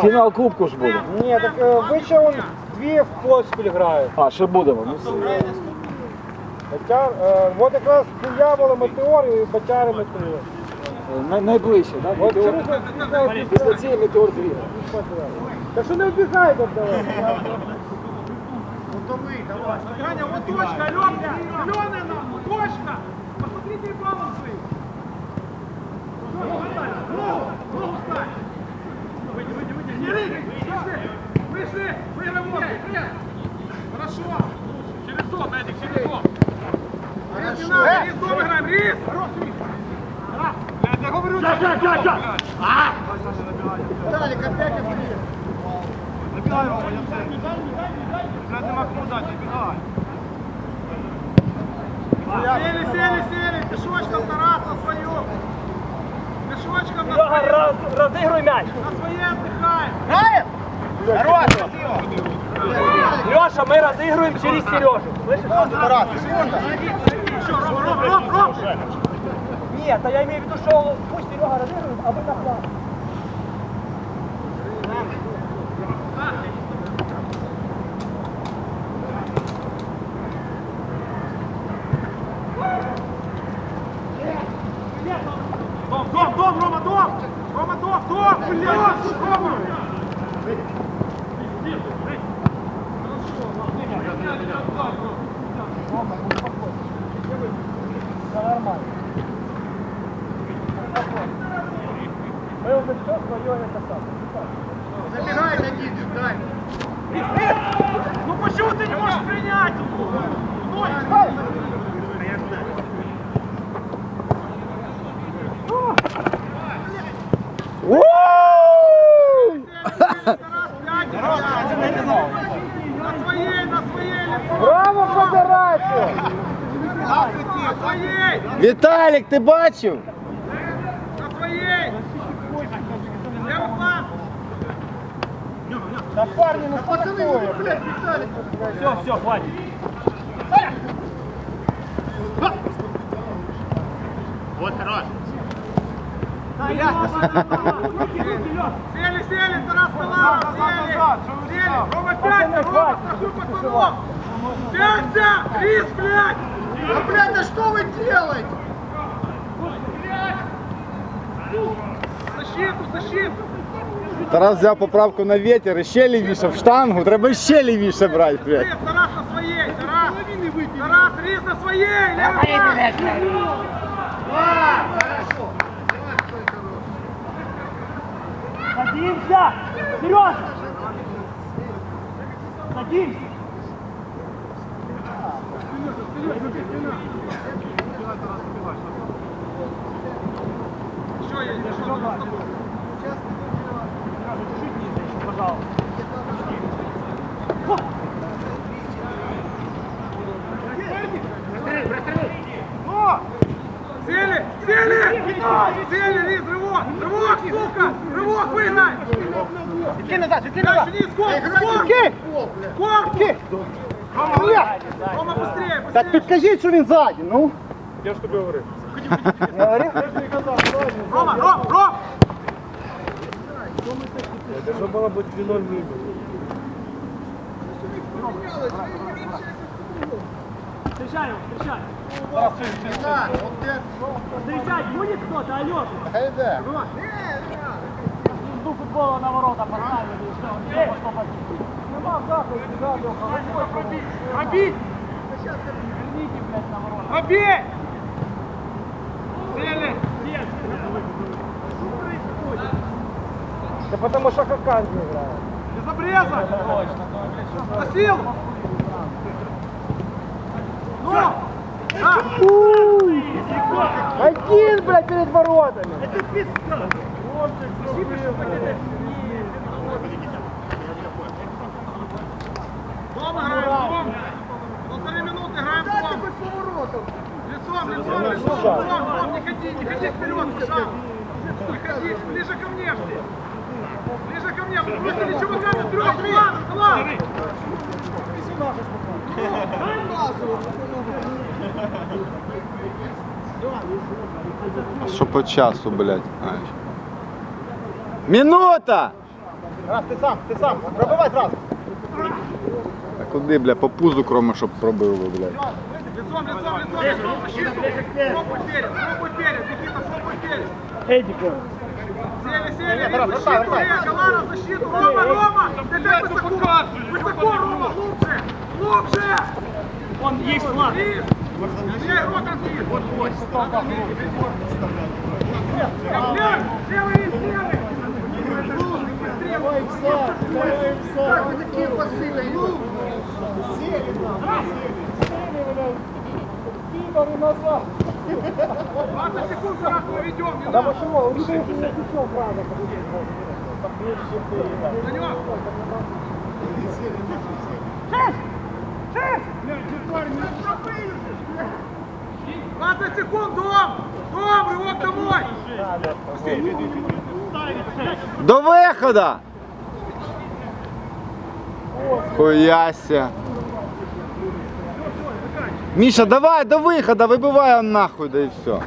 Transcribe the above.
Фінал кубку ж буде. Ні, так е, вище он дві в поспіль грають. А, ще буде воно. все. Батяр, е, от якраз дияволи метеор і батяри метеор. Най- Найближче, так? От Метеор. нас бігають Після цієї метеор 2. Так що не вбігай до тебе. Аня, вот точка, Алёнка, зеленая Далик, опять обрез. Набегай, Рома, я цель. Блядь, нема кому дать, набегай. Сели, сели, сели, пешочком Тарас на свою. Пешочком на свою. Розігруй м'яч. На своей отдыхаем. Леша, ми розігруємо через Сережу. Еще, Рома, Рома, Рома, Рома. Ні, та я имею в виду, що пусть Серега розігрує, а ви на план. Дом, дом, дом, Рома, дом! Рома, дом, дом! Блядь, Рома! Ми Забегай, Надин, дай. Ну почему ты не можешь принять? На на лицо! Браво, федерація! Віталік, ти бачив? Та парні, ну що такое? Все, все, хватит. Вот хорош. Сели, сели, Тарас Таларов, сели, сели. Рома, пятся, Рома, страхуй пацанов. Пятся, Рис, блядь. Да, блядь, да что вы делаете? Защиту. Тарас взяв поправку на вітер і ще лівіше в штангу. Треба ще лівіше брати, блядь. Тарас на своей, Тарас. Тарас, Рис на своей. Левый фланг. Садимся! Сережа! Садимся! Сели, Лиз, рывок! Рывок, сука! Рывок выгнай! Иди назад, иди назад! Дальше, Лиз, скок, скок! Скок! Рома, Рома, быстрее, быстрее! Так підкажіть, що він ззаді, ну. Я ж тобі говорив. Я говорив? Рома, Ром, Ром! Должно було бути 2-0 мінімум. встречай его, встречай. Встречай, будет кто-то, Алёша? Хайда. Звезду футбола на ворота поставили, и что, он не может попасть. Нема заху, бежал, Лёха. Пробить, пробить! Верните, блядь, на ворота. Пробить! Цели! Нет, что происходит? Да потому что Хакан не играет. Без обреза! Точно, точно. Спросил! Один, блядь, перед воротами. Это пизда. Спасибо, что поделали. Дома играем, дома. Полторы минуты играем, дома. Лицом, лицом, лицом, лицом, лицом. Не ходи, не ходи вперед, Саша. Не ходи, ближе ко мне жди. Ближе ко мне, бросили чувака на трех. Ладно, ладно. Иди сюда, Саша, класс! Що по часу, блядь? Минута! Раз, ти сам, ти сам. Пробивай зразу. А куди, бля, по пузу кроме, щоб пробив, би, блядь. Лицом, лицом, лицом, лицом, защиту. Пробуй перед, пробуй перед, Никита, пробуй перед. Эдику. Сели, сели, Нет, раз, защиту, вертай, вертай. Эка, Лара, защиту, Рома, Рома, ты опять высоко, высоко, Рома, глубже, глубже, Он есть флаг. Вот вот. Такие посылы. Сели там. Сели, назад. 20 секунд раз мы ведем, не Да почему? Уже не течем, правда. На него. До виходу! Хуяся. Міша, давай до виходу, вибивай он нахуй, да і все.